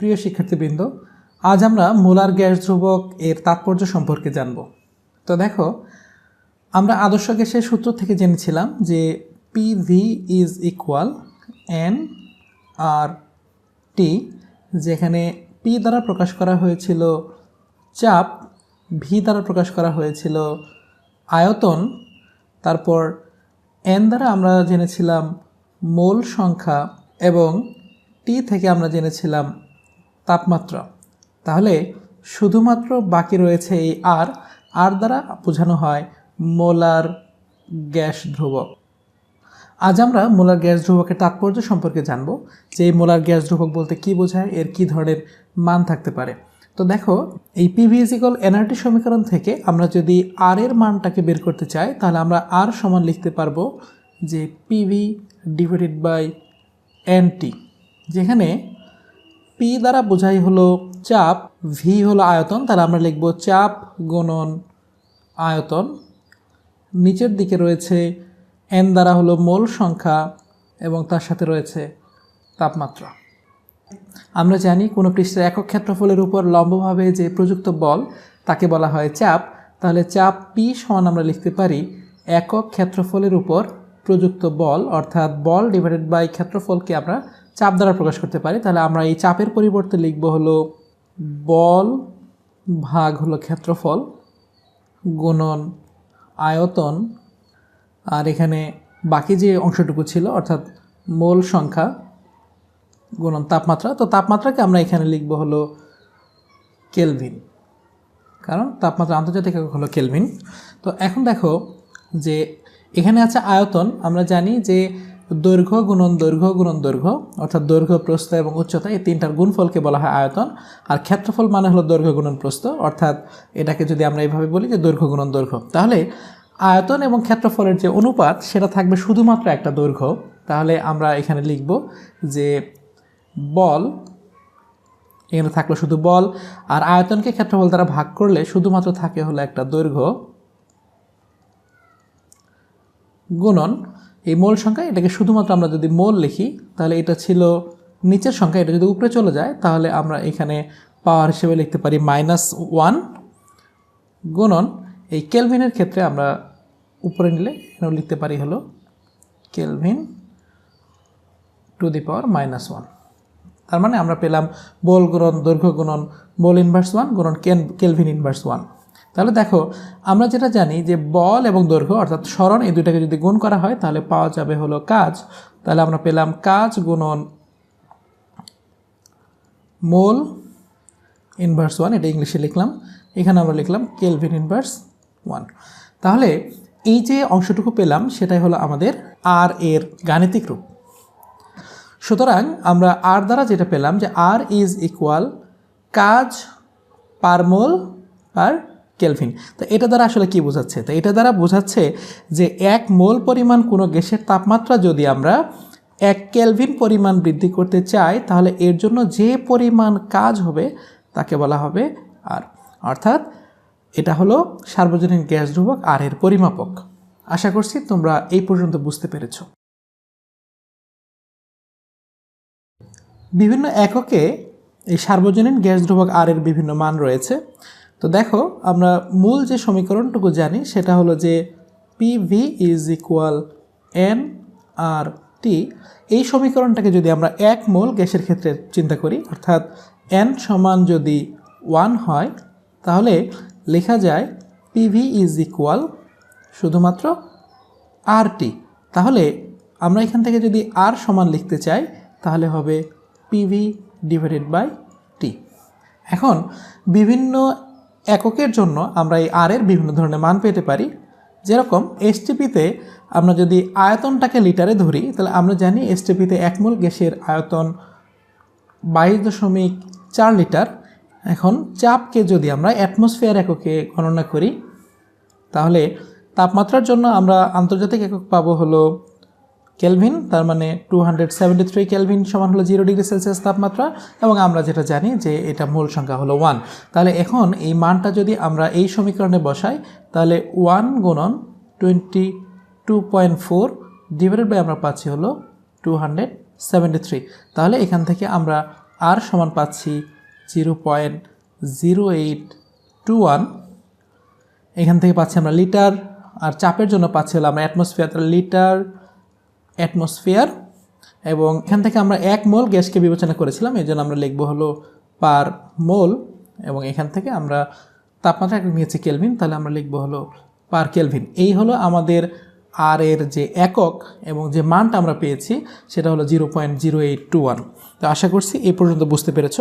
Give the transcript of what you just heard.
প্রিয় শিক্ষার্থীবৃন্দ, আজ আমরা মোলার গ্যাস ধ্রুবক এর তাৎপর্য সম্পর্কে জানব। তো দেখো, আমরা আদর্শ গ্যাসের সূত্র থেকে জেনেছিলাম যে P V is equal N R T যেখানে পি দ্বারা প্রকাশ করা হয়েছিল চাপ ভি দ্বারা প্রকাশ করা হয়েছিল আয়তন, তারপর এন দ্বারা আমরা জেনেছিলাম মোল সংখ্যা এবং টি থেকে আমরা জেনেছিলাম তাপমাত্রা। তাহলে শুধুমাত্র বাকি রয়েছে এই আর আর দ্বারা বোঝানো হয় মোলার গ্যাস ধ্রুবক। আজ আমরা মোলার গ্যাস ধ্রুবকের তাৎপর্য সম্পর্কে জানব, যে এই মোলার গ্যাস ধ্রুবক বলতে কি বোঝায়, এর কি ধরনের মান থাকতে পারে। তো দেখো, এই পিভিজিক্যাল এনআরটি সমীকরণ থেকে আমরা যদি আর এর মানটাকে বের করতে চাই, তাহলে আমরা আর সমান লিখতে পারব যে পিভি ডিভাইডেড বাই এনটি যেখানে পি দ্বারা বোঝাই হলো চাপ ভি হলো আয়তন, তাহলে আমরা লিখব চাপ গুণন আয়তন। নিচের দিকে রয়েছে এন দ্বারা হলো মোল সংখ্যা এবং তার সাথে রয়েছে তাপমাত্রা। আমরা জানি কোনো পৃষ্ঠের একক ক্ষেত্রফলের উপর লম্বভাবে যে প্রযুক্ত বল, তাকে বলা হয় চাপ, তাহলে চাপ পি সমান আমরা লিখতে পারি একক ক্ষেত্রফলের উপর প্রযুক্ত বল, অর্থাৎ বল ডিভাইডেড বাই ক্ষেত্রফলকে আমরা চাপ দ্বারা প্রকাশ করতে পারি, তাহলে আমরা এই চাপের পরিবর্তে লিখব হলো বল ভাগ হলো ক্ষেত্রফল গুণন আয়তন, আর এখানে বাকি যে অংশটুকু ছিল, অর্থাৎ মোল সংখ্যা গুণন তাপমাত্রা, তো তাপমাত্রাকে আমরা এখানে লিখব হলো কেলভিন। কারণ তাপমাত্রা আন্তর্জাতিক একক হলো কেলভিন। তো এখন দেখো যে এখানে আছে আয়তন, আমরা জানি যে দৈর্ঘ্য গুণন দৈর্ঘ্য গুণন দৈর্ঘ্য, অর্থাৎ দৈর্ঘ্য, প্রস্থ এবং উচ্চতা, এই তিনটার গুণফলকে বলা হয় আয়তন। আর ক্ষেত্রফল মানে হলো দৈর্ঘ্য গুণন প্রস্থ, অর্থাৎ এটাকে যদি আমরা এইভাবে বলি যে দৈর্ঘ্য গুণন দৈর্ঘ্য। তাহলে আয়তন এবং ক্ষেত্রফলের যে অনুপাত, সেটা থাকবে শুধুমাত্র একটা দৈর্ঘ্য। তাহলে আমরা এখানে লিখব যে বল, এখানে থাকল শুধু বল, আর আয়তনকে ক্ষেত্রফল দ্বারা ভাগ করলে শুধুমাত্র থাকে হলো একটা দৈর্ঘ্য গুণন এই মোল সংখ্যা, এটাকে শুধুমাত্র আমরা যদি মোল লিখি, তাহলে এটা ছিল নিচের সংখ্যা, এটা যদি উপরে চলে যায়, তাহলে আমরা এখানে পাওয়ার হিসেবে লিখতে পারি মাইনাস ওয়ান গুণন, এই কেলভিনের ক্ষেত্রে আমরা উপরে নিলে এখানে লিখতে পারি হলো kelvin to the power minus one তার মানে আমরা পেলাম বোল গুণন, দৈর্ঘ্য গুণন বোল ইনভার্স ওয়ান গুণন কেলভিন ইনভার্স ওয়ান তাহলে দেখো, আমরা যেটা জানি যে বল এবং দৈর্ঘ্য, অর্থাৎ স্মরণ, এই দুইটাকে যদি গুণ করা হয়, তাহলে পাওয়া যাবে হলো কাজ। তাহলে আমরা পেলাম কাজ গুণন মোল ইনভার্স ওয়ান এটা ইংলিশে লিখলাম। এখানে আমরা লিখলাম কেলভিন ইনভার্স ওয়ান তাহলে এই যে অংশটুকু পেলাম, সেটাই হলো আমাদের আর এর গাণিতিক রূপ। সুতরাং আমরা আর দ্বারা যেটা পেলাম যে আর ইজ ইকুয়াল কাজ পার মোল পার কেলভিন। তো এটা দ্বারা আসলে কি বোঝাচ্ছে? তো এটা দ্বারা বোঝাচ্ছে যে এক মোল পরিমাণ কোনো গ্যাসের তাপমাত্রা যদি আমরা এক কেলভিন পরিমাণ বৃদ্ধি করতে চাই, তাহলে এর জন্য যে পরিমাণ কাজ হবে তাকে বলা হবে আর। অর্থাৎ এটা হলো সার্বজনীন গ্যাস ধ্রুবক আর এর পরিমাপক। আশা করছি তোমরা এই পর্যন্ত বুঝতে পেরেছ। বিভিন্ন এককে এই সার্বজনীন গ্যাস ধ্রুবক আর এর বিভিন্ন মান রয়েছে। তো দেখো, আমরা মূল যে সমীকরণটুকু জানি সেটা হলো যে P V is equal N R T এই সমীকরণটাকে যদি আমরা এক মোল গ্যাসের ক্ষেত্রে চিন্তা করি, অর্থাৎ এন সমান যদি ওয়ান হয়, তাহলে লেখা যায় পিভি ইজ ইকুয়াল শুধুমাত্র আর টি তাহলে আমরা এখান থেকে যদি আর সমান লিখতে চাই, তাহলে হবে পিভি ডিভাইডেড বাই টি এখন বিভিন্ন এককের জন্য আমরা এই আর এর বিভিন্ন ধরনের মান পেতে পারি। যেরকম এসটিপিতে আমরা যদি আয়তনটাকে লিটারে ধরি, তাহলে আমরা জানি এসটিপিতে একমূল গ্যাসের আয়তন বাইশ দশমিক চার লিটার। এখন চাপকে যদি আমরা অ্যাটমসফিয়ার এককে গণনা করি, তাহলে তাপমাত্রার জন্য আমরা আন্তর্জাতিক একক পাবো হলো কেলভিন তার মানে two hundred seventy three kelvin সমান হলো জিরো ডিগ্রি সেলসিয়াস তাপমাত্রা, এবং আমরা যেটা জানি যে এটা মূল সংখ্যা হলো ওয়ান তাহলে এখন এই মানটা যদি আমরা এই সমীকরণে বসাই, তাহলে ওয়ান গুণন twenty two point four divided by আমরা পাচ্ছি হলো টু হান্ড্রেড সেভেন্টি থ্রি তাহলে এখান থেকে আমরা আর সমান পাচ্ছি zero point zero eight two one এখান থেকে পাচ্ছি আমরা লিটার আর চাপের জন্য পাচ্ছি হলো আমরা অ্যাটমসফিয়ার লিটার অ্যাটমসফিয়ার এবং এখান থেকে আমরা এক মোল গ্যাসকে বিবেচনা করেছিলাম, এই জন্য আমরা লিখব হলো পার মোল, এবং এখান থেকে আমরা তাপমাত্রা নিয়েছি কেলভিন, তাহলে আমরা লিখব হলো পার কেলভিন। এই হলো আমাদের আর এর যে একক এবং যে মানটা আমরা পেয়েছি, সেটা হলো zero point zero eight two one. তো আশা করছি এই পর্যন্ত বুঝতে পেরেছ।